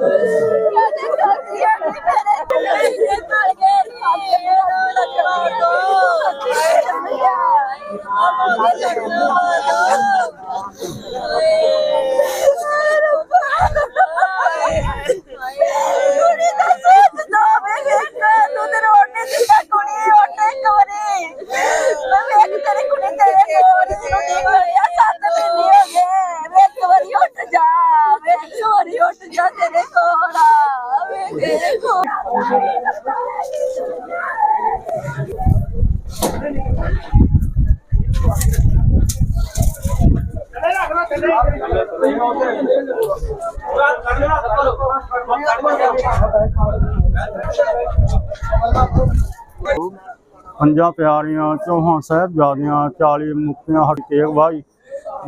你要先等 ਜਾ ਤੇਰੇ ਕੋਲ ਆ ਤੇਰੇ ਕੋਲ ਪੰਜਾਂ ਪਿਆਰੀਆਂ, ਚੌਹਾਂ ਸਾਹਿਬਜ਼ਾਦੀਆਂ 40 ਮੁਕਤੀਆਂ, ਹਰ ਤੇਗ ਬਾਈ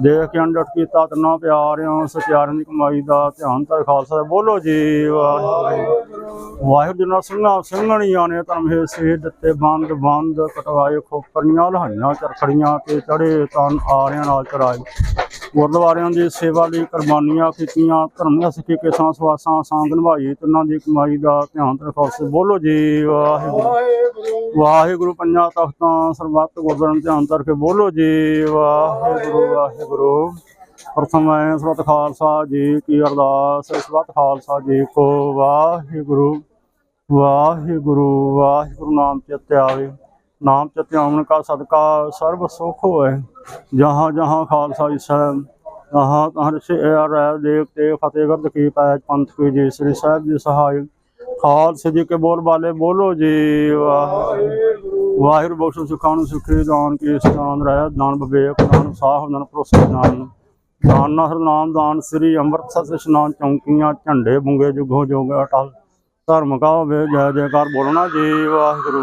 ਦੇਖ ਕੇ ਅੰਡਟ ਕੀਤਾ ਤਨਾ ਪਿਆਰਿਆਂ ਸਚਿਆਰਿਆਂ ਦੀ ਕਮਾਈ ਦਾ ਧਿਆਨ ਧਰ ਖਾਲਸਾ ਬੋਲੋ ਜੀ, ਵਾਹਿਗੁਰੂ। ਵਾਹਿਗੁਰੂ ਜੀ ਨਾਲ ਸਿੰਘਾਂ ਸਿੰਘਣੀਆਂ ਨੇ ਧਰਮ ਹੈ ਸੇ ਦਿੱਤੇ, ਬੰਦ ਬੰਦ ਕਟਵਾਏ, ਖੋਪਰੀਆਂ, ਲਹਾਈਆਂ, ਚਰਖੜੀਆਂ ਤੇ ਚੜੇ ਤਨ ਆਰਿਆਂ ਨਾਲ ਚੜਾਏ। ਗੁਰਦੁਆਰਿਆਂ ਦੀ ਸੇਵਾ ਲਈ ਕੁਰਬਾਨੀਆਂ ਕੀਤੀਆਂ ਧਰਮੀਆਂ ਸਿੱਖੀ ਕੇਸਾਂ ਸਵਾਸਾਂ ਸਾਂਗ ਨਿਭਾਈ ਤਿੰਨਾਂ ਦੀ ਕਮਾਈ ਦਾ ਧਿਆਨ ਧਰ ਖਾਲਸਾ ਬੋਲੋ ਜੀ, ਵਾਹਿਗੁਰੂ। ਵਾਹਿਗੁਰੂ, ਪੰਜਾਂ ਤਖਤਾਂ, ਸਰਬੱਤ ਗੁਰਦੁਆਰਾਂ ਧਿਆਨ ਧਰ ਬੋਲੋ ਜੀ, ਵਾਹਿਗੁਰੂ ਵਾਹਿਗੁਰੂ। ਪ੍ਰਥਮ ਹੈ ਸਤਿ ਖਾਲਸਾ ਜੀ ਕੀ ਅਰਦਾਸ ਸਤਿ ਖਾਲਸਾ ਜੀ ਕੋ ਵਾਹਿਗੁਰੂ ਵਾਹਿਗੁਰੂ ਵਾਹਿਗੁਰੂ ਨਾਮ ਚਿਤ ਆਵੇ। ਨਾਮ ਚਿਤ ਆਵਣ ਕਾ ਸਦਕਾ ਸਰਬ ਸੁਖ ਹੋਏ। ਜਹਾਂ ਜਹਾਂ ਖਾਲਸਾ ਇਸ ਹੈ ਤਹਾਂ ਤਹਾਂ ਸੇ ਰਹਿ ਦੇਵ ਤੇ ਫਤਿਹਗੜ੍ਹ ਕੀ ਪੈਜ ਪੰਥ ਕੀ ਜੀ, ਸ੍ਰੀ ਸਾਹਿਬ ਜੀ ਸਹਾਇ। ਖਾਲਸੇ ਜੀ ਕੇ ਬੋਲ ਬਾਲੇ ਬੋਲੋ ਜੀ, ਵਾਹਿਗੁਰੂ। ਵਾਹਿਗੁਰੂ, ਬਖਸ਼ੋ ਸੁਖਾਂ ਨੂੰ ਦਾਨ ਕੀ ਸਤਾਨ ਰਹਿ ਦਾਨ ਬਵੇਕ ਦਾਨ ਸਾਹ ਦਾਨ ਪ੍ਰੋਸਤ ਦਾਨ ਦਾਨ ਨਾ ਨਾਮ, ਦਾਨ ਸ੍ਰੀ ਅੰਮ੍ਰਿਤਸਰ ਇਸ਼ਨਾਨ ਚੌਂਕੀਆਂ, ਝੰਡੇ ਬੁੰਗੇ ਜੁਗੋ ਜੋਗ ਅਟਲ। ਧਰਮ ਕਾ ਹੋਵੇ, ਜੈ ਜੈਕਾਰ ਬੋਲਣਾ ਜੀ, ਵਾਹਿਗੁਰੂ।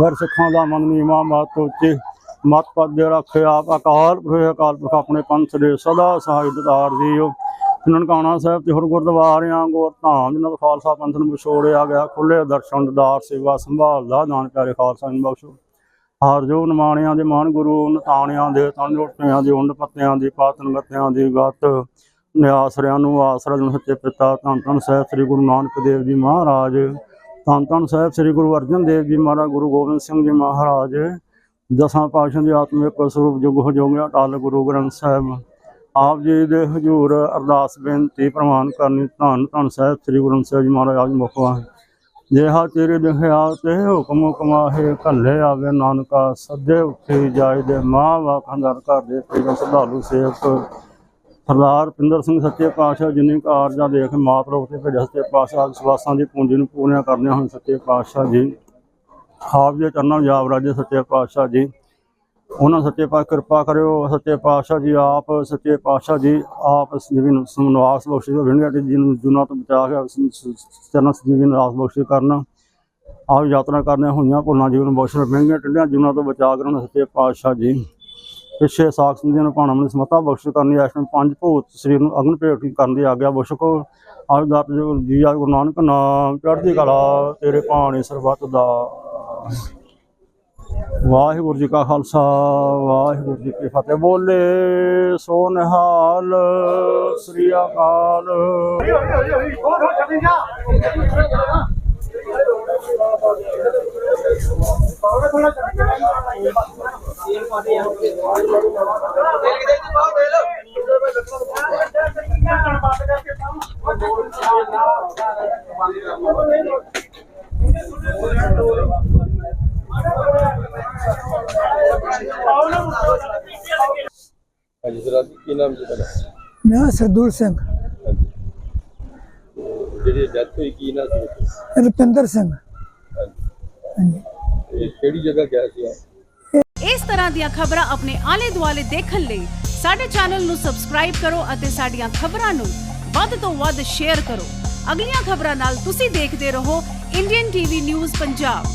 ਵਰ ਸਿੱਖਾਂ ਦਾ ਮਨ ਨੀਵਾ, ਮਤ ਉੱਚੇ। ਮਤ ਪਦ ਦੇ ਰੱਖੇ ਆਪ ਅਕਾਲ ਪੁਰਖ ਅਕਾਲ ਪੁਰਖ ਆਪਣੇ ਪੰਥ ਦੇ ਸਦਾ ਸਹਾਇ ਦਤਾਰ ਜੀਓ। ਨਨਕਾਣਾ ਸਾਹਿਬ ਤੇ ਹੋਰ ਗੁਰਦੁਆਰਿਆਂ ਗੁਰਧਾਮ ਜਿਨ੍ਹਾਂ ਦਾ ਖਾਲਸਾ ਪੰਥ ਨੂੰ ਵਿਛੋੜਿਆ ਗਿਆ ਖੁੱਲੇ ਦਰਸ਼ਨ, ਦਾਰ ਸੇਵਾ ਸੰਭਾਲ ਦਾ ਦਾਨ ਪਿਆਰੇ ਖਾਲਸਾ ਨੂੰ ਬਖਸ਼ੋ। ਹਰ ਜੋ ਨਮਾਣਿਆਂ ਦੇ ਮਾਨ ਗੁਰੂ, ਨਤਾਣਿਆਂ ਦੇ ਤਨ ਜੋਟਿਆਂ ਦੇ, ਉੱਡ ਪੱਤਿਆਂ ਦੀ, ਪਾਤਨ ਗੱਤਿਆਂ ਦੀ ਗੱਤ ਨਿਆਸਰਿਆਂ ਨੂੰ ਆਸਰਾ ਜਨ ਸੱਚੇ ਪਿਤਾ, ਧੰਨ ਧੰਨ ਸਾਹਿਬ ਸ੍ਰੀ ਗੁਰੂ ਨਾਨਕ ਦੇਵ ਜੀ ਮਹਾਰਾਜ, ਧੰਨ ਧੰਨ ਸਾਹਿਬ ਸ੍ਰੀ ਗੁਰੂ ਅਰਜਨ ਦੇਵ ਜੀ ਮਹਾਰਾਜ, ਗੁਰੂ ਗੋਬਿੰਦ ਸਿੰਘ ਜੀ ਮਹਾਰਾਜ, ਦਸਾਂ ਪਾਤਸ਼ਾਹਾਂ ਦੇ ਆਤਮਿਕ ਸਰੂਪ ਜੁਗ ਹੋ ਜੋਗਿਆ ਟਲ ਗੁਰੂ ਗ੍ਰੰਥ ਸਾਹਿਬ। ਆਪ ਜੀ ਦੇ ਹਜੂਰ ਅਰਦਾਸ ਬੇਨਤੀ ਪ੍ਰਵਾਨ ਕਰਨੀ, ਧੰਨ ਧੰਨ ਸਾਹਿਬ, ਸ੍ਰੀ ਗੁਰੂ ਗ੍ਰੰਥ ਸਾਹਿਬ ਜੀ ਮਹਾਰਾਜ ਆਜ ਮੁਖਵਾ ਜਿਹਾ ਤੇਰੇ ਦਿਖਿਆ ਤੇ ਹੁਕਮ ਕਮਾਹੇ ਕੱਲੇ ਆਵੇ ਨਾਨਕਾ, ਸੱਦੇ ਉੱਠੇ ਜਾਏ ਦੇ ਮਾਂ ਵਾਖਾਂਦਰ ਘਰ ਦੇ ਤੇਰੇ ਸਧਾਲੂ ਸੇਵਕ। ਸਰਦਾਰ ਪਿੰਦਰ ਸਿੰਘ ਸੱਚੇ ਪਾਤਸ਼ਾਹ ਜਿਨੇ ਕਾਰਜਾਂ ਦੇਖ ਮਾਤ ਲੋਕ ਤੇ ਭੇਜਿਆ, ਸੱਚੇ ਪਾਤਸ਼ਾਹ ਵਿਸ਼ਵਾਸਾਂ ਦੀ ਪੂੰਜੀ ਨੂੰ ਪੂਰੀਆਂ ਕਰਨੀਆਂ ਹਨ, ਸੱਚੇ ਪਾਤਸ਼ਾਹ ਜੀ। ਆਪ ਦੇ ਚਰਨਾਂ ਵਿੱਚ ਆਪ ਰਾਜੇ ਸੱਚੇ ਪਾਤਸ਼ਾਹ ਜੀ। ਉਹਨਾਂ ਸੱਚੇ ਪਾਤਸ਼ਾਹ ਕਿਰਪਾ ਕਰਿਓ, ਸੱਚੇ ਪਾਤਸ਼ਾਹ ਜੀ ਆਪ, ਸੱਚੇ ਪਾਤਸ਼ਾਹ ਜੀ ਆਪ ਜੀਵਨ ਸਮਨਵਾਸ ਬਖਸ਼ਿਸ਼ ਵਿਣਿਆ ਤੇ ਜਿਹਨੂੰ ਜੁਨਾ ਤੋਂ ਬਚਾ ਕੇ ਚਰਨਾਂ ਜੀਵਨ ਨਾਸ ਬਖਸ਼ਿਸ਼ ਕਰਨਾ, ਆਪ ਯਾਤਰਾ ਕਰਨੇ ਹੋਈਆਂ, ਭੁੱਲਾਂ ਜੀਵਨ ਬਖਸ਼ਿਸ਼ ਮਹਿੰਗੀਆਂ ਟਿੰਡਿਆਂ ਜੁਨਾ ਤੋਂ ਬਚਾ ਕੇ ਉਹਨਾਂ ਸੱਚੇ ਪਾਤਸ਼ਾਹ ਜੀ। ਪਿੱਛੇ ਸਾਖ ਸੰਧੀਆਂ ਨੂੰ ਭਾਣਾ ਮਨ ਸਮਤਾ ਬਖਸ਼ਿਸ਼ ਕਰਨੀ ਐਸ ਨੂੰ ਪੰਜ ਭੂਤ ਸਰੀਰ ਨੂੰ ਅਗਨ ਭੇਟ ਕਰਨ ਦੀ ਆਗਿਆ ਬਖਸ਼ਕੋ। ਆਪ ਦਾਤ ਜੀ ਆ ਗੁਰੂ ਨਾਨਕ ਨਾਮ ਚੜ੍ਹਦੀ ਕਲਾ, ਤੇਰੇ ਭਾਣੇ ਸਰਬੱਤ ਦਾ। ਵਾਹਿਗੁਰੂ ਜੀ ਕਾ ਖਾਲਸਾ ਵਾਹਿਗੁਰੂ ਜੀ ਕੀ ਫਤਿਹ। ਬੋਲੇ ਸੋ ਨਿਹਾਲ ਸ੍ਰੀ ਅਕਾਲ। ਹਾਂਜੀ ਸਰ ਕੀ ਨਾਮ ਜੀ ਤੁਹਾਡਾ? ਮੈਂ ਸਰਦੂਲ ਸਿੰਘ। ਹਾਂਜੀ। ਜਿਹੜੀ ਡੈਥ ਹੋਈ ਕੀ ਨਾਮ ਸੀ ਰੁਪਿੰਦਰ ਸਿੰਘ। ਹਾਂਜੀ। ਕਿਹੜੀ ਜਗ੍ਹਾ ਗਿਆ ਸੀ ਆਪ? ਇਸ ਤਰ੍ਹਾਂ ਦੀਆਂ ਖਬਰਾਂ ਆਪਣੇ ਆਲੇ ਦੁਆਲੇ ਦੇਖਣ ਲਈ ਸਾਡੇ ਚੈਨਲ ਨੂੰ ਸਬਸਕ੍ਰਾਈਬ ਕਰੋ ਅਤੇ ਸਾਡੀਆਂ ਖਬਰਾਂ ਨੂੰ ਵੱਧ ਤੋਂ ਵੱਧ ਸ਼ੇਅਰ ਕਰੋ। ਅਗਲੀਆਂ ਖਬਰਾਂ ਨਾਲ ਤੁਸੀਂ ਦੇਖਦੇ ਰਹੋ ਇੰਡੀਅਨ ਟੀਵੀ ਨਿਊਜ਼ ਪੰਜਾਬ।